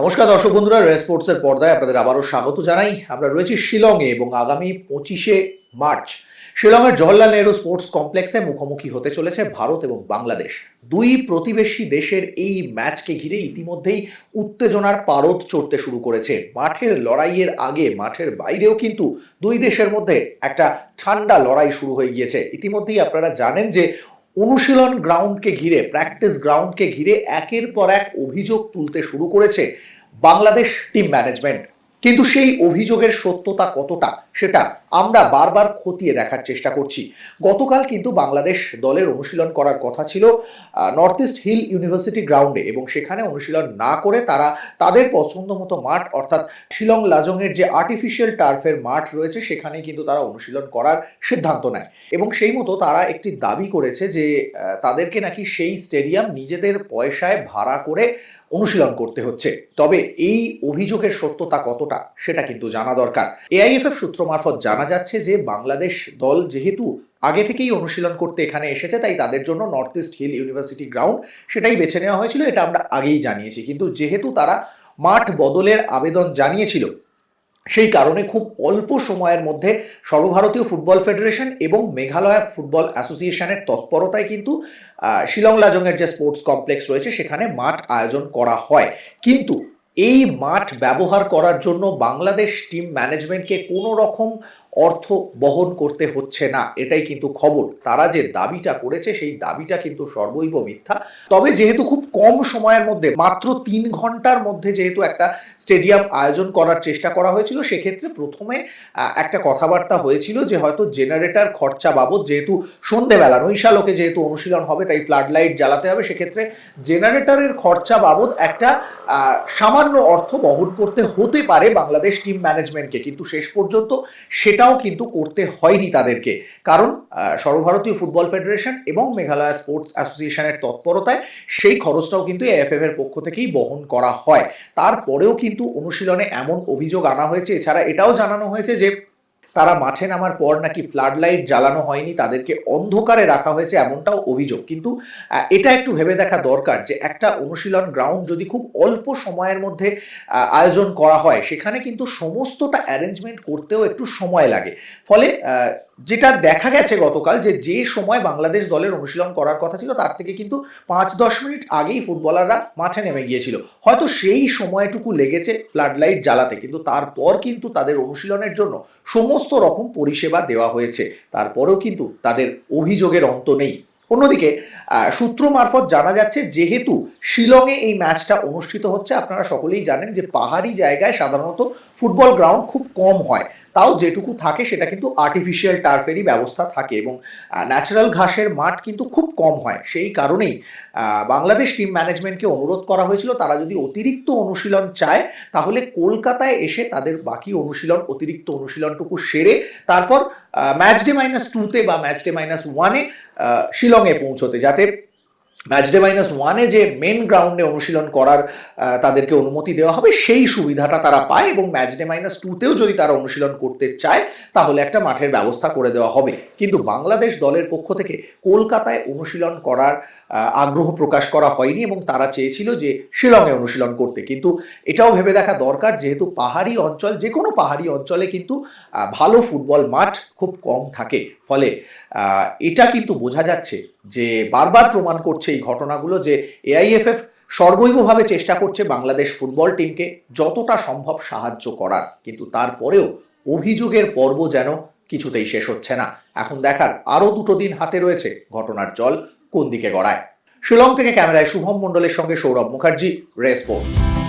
নমস্কার দর্শক বন্ধুরা রেড স্পোর্টসের পর্দায় আপনাদের আবারও স্বাগত জানাই। আমরা রয়েছি শিলংয়ে এবং আগামী পঁচিশে মার্চ শিলংয়ের জওহরলাল নেহরু স্পোর্টস কমপ্লেক্সে মুখোমুখি হতে চলেছে ভারত এবং বাংলাদেশ। দুই প্রতিবেশী দেশের এই ম্যাচকে ঘিরে ইতিমধ্যেই উত্তেজনার পারদ চড়তে শুরু করেছে। মাঠের লড়াইয়ের আগে, মাঠের বাইরেও কিন্তু দুই দেশের মধ্যে একটা ঠান্ডা লড়াই শুরু হয়ে গিয়েছে। ইতিমধ্যেই আপনারা জানেন যে অনুশীলন গ্রাউন্ডকে ঘিরে প্র্যাকটিস গ্রাউন্ডকে ঘিরে একের পর এক অভিযোগ তুলতে শুরু করেছে বাংলাদেশ টিম ম্যানেজমেন্ট কিন্তু সেই অভিযোগের সত্যতা কতটা? সেটা আমরা বারবার খতিয়ে দেখার চেষ্টা করছি। গতকাল কিন্তু বাংলাদেশ দলের অনুশীলন করার কথা ছিল নর্থ ইস্ট হিল ইউনিভার্সিটি গ্রাউন্ডে এবং সেখানে অনুশীলন না করে তারা তাদের পছন্দ মতো মাঠ অর্থাৎ শিলং লাজংয়ের যে আর্টিফিশিয়াল টার্ফের মাঠ রয়েছে সেখানে কিন্তু তারা অনুশীলন করার সিদ্ধান্ত নেয় এবং সেই মতো তারা একটি দাবি করেছে যে তাদেরকে নাকি সেই স্টেডিয়াম নিজেদের পয়সায় ভাড়া করে অনুশীলন করতে হচ্ছে। তবে এই অভিযোগের সত্যতা কতটা সেটা কিন্তু জানা দরকার। এআইএফএফ সূত্র মারফত জানা যাচ্ছে যে বাংলাদেশ দল যেহেতু আগে থেকেই অনুশীলন করতে এখানে এসেছে, তাই তাদের জন্য north east hill university ground সেটাই বেছে নেওয়া হয়েছিল, এটা আমরা আগেই জানিয়েছি। কিন্তু যেহেতু তারা মাঠ বদলের আবেদন জানিয়েছিল, সেই কারণে খুব অল্প সময়ের মধ্যে সর্বভারতীয় ফুটবল ফেডারেশন এবং মেঘালয় ফুটবল অ্যাসোসিয়েশনের তৎপরতায় কিন্তু শিলং লাজংয়ের যে স্পোর্টস কমপ্লেক্স রয়েছে, সেখানে মাঠ আয়োজন করা হয়। কিন্তু এই মাঠ ব্যবহার করার জন্য বাংলাদেশ টিম ম্যানেজমেন্টকে কোনো রকম অর্থ বহন করতে হচ্ছে না। এটাই কিন্তু খবর। তারা যে দাবিটা করেছে, সেই দাবিটা কিন্তু সর্বৈব মিথ্যা। তবে যেহেতু খুব কম সময়ের মধ্যে, মাত্র তিন ঘণ্টার মধ্যে যেহেতু একটা স্টেডিয়াম আয়োজন করার চেষ্টা করা হয়েছিল, সেক্ষেত্রে প্রথমে একটা কথাবার্তা হয়েছিল যে হয়তো জেনারেটর খরচা বাবদ যেহেতু সন্ধেবেলা নৈশালোকে যেহেতু অনুশীলন হবে, তাই ফ্লাড লাইট জ্বালাতে হবে, সেক্ষেত্রে জেনারেটরের খরচা বাবদ একটা সামান্য অর্থ বহন করতে হতে পারে বাংলাদেশ টিম ম্যানেজমেন্টকে। কিন্তু শেষ পর্যন্ত সেটাও কিন্তু করতে হয়নি তাদেরকে। কারণ সর্বভারতীয় ফুটবল ফেডারেশন এবং মেঘালয় স্পোর্টস অ্যাসোসিয়েশনের তৎপরতায় সেই খরচটাও কিন্তু এএফএফ এর পক্ষ থেকেই বহন করা হয়। তারপরেও কিন্তু অনুশীলনে এমন অভিযোগ আনা হয়েছে, এছাড়া এটাও জানানো হয়েছে যে তারা মাঠে নামার পর নাকি ফ্লাড লাইট জ্বালানো হয়নি, তাদেরকে অন্ধকারে রাখা হয়েছে এমনটাও অভিযোগ। কিন্তু এটা একটু ভেবে দেখা দরকার যে একটা অনুশীলন গ্রাউন্ড যদি খুব অল্প সময়ের মধ্যে আয়োজন করা হয়, সেখানে কিন্তু সমস্তটা অ্যারেঞ্জমেন্ট করতেও একটু সময় লাগে। ফলে যেটা দেখা গেছে গতকাল যে যে সময় বাংলাদেশ দলের অনুশীলন করার কথা ছিল, তার থেকে কিন্তু পাঁচ দশ মিনিট আগেই ফুটবলাররা মাঠে নেমে গিয়েছিল। হয়তো সেই সময়টুকু লেগেছে ফ্লাড লাইট জ্বালাতে, কিন্তু তারপর কিন্তু তাদের অনুশীলনের জন্য সমস্ত রকম পরিষেবা দেওয়া হয়েছে। তারপরেও কিন্তু তাদের অভিযোগের অন্ত নেই। অন্যদিকে সূত্র মারফত জানা যাচ্ছে, যেহেতু শিলংয়ে এই ম্যাচটা অনুষ্ঠিত হচ্ছে, আপনারা সকলেই জানেন যে পাহাড়ি জায়গায় সাধারণত ফুটবল গ্রাউন্ড খুব কম হয়। তাও যেটুকু থাকে সেটা কিন্তু আর্টিফিশিয়াল টার্ফেরই ব্যবস্থা থাকে এবং ন্যাচারাল ঘাসের মাঠ কিন্তু খুব কম হয়। সেই কারণেই বাংলাদেশ টিম ম্যানেজমেন্টকে অনুরোধ করা হয়েছিল, তারা যদি অতিরিক্ত অনুশীলন চায়, তাহলে কলকাতায় এসে তাদের বাকি অনুশীলন, অতিরিক্ত অনুশীলনটুকু সেরে তারপর ম্যাচ ডে মাইনাস টুতে বা ম্যাচ ডে মাইনাস ওয়ানে শিলংয়ে পৌঁছতে, যাতে ম্যাচ ডে মাইনাস ওয়ানে যে মেন গ্রাউন্ডে অনুশীলন করার তাদেরকে অনুমতি দেওয়া হবে, সেই সুবিধাটা তারা পায় এবং ম্যাচ ডে মাইনাস টুতেও যদি তারা অনুশীলন করতে চায়, তাহলে একটা মাঠের ব্যবস্থা করে দেওয়া হবে। কিন্তু বাংলাদেশ দলের পক্ষ থেকে কলকাতায় অনুশীলন করার আগ্রহ প্রকাশ করা হয়নি এবং তারা চেয়েছিল যে শিলংয়ে অনুশীলন করতে। কিন্তু এটাও ভেবে দেখা দরকার, যেহেতু পাহাড়ি অঞ্চল, যে কোনো পাহাড়ি অঞ্চলে কিন্তু ভালো ফুটবল মাঠ খুব কম থাকে। ফলে এটা কিন্তু বোঝা যাচ্ছে যে বারবার প্রমাণ করছে এই ঘটনাগুলো যে এআইএফএফ সর্বৈবভাবে চেষ্টা করছে বাংলাদেশ ফুটবল টিমকে যতটা সম্ভব সাহায্য করার। কিন্তু তারপরেও অভিযোগের পর্ব যেন কিছুতেই শেষ হচ্ছে না। এখন দেখার আরও দুটো দিন হাতে রয়েছে ঘটনার জল কোন দিকে গড়ায়। শিলং থেকে ক্যামেরায় শুভম মণ্ডলের সঙ্গে সৌরভ মুখার্জি রেসপোর্টস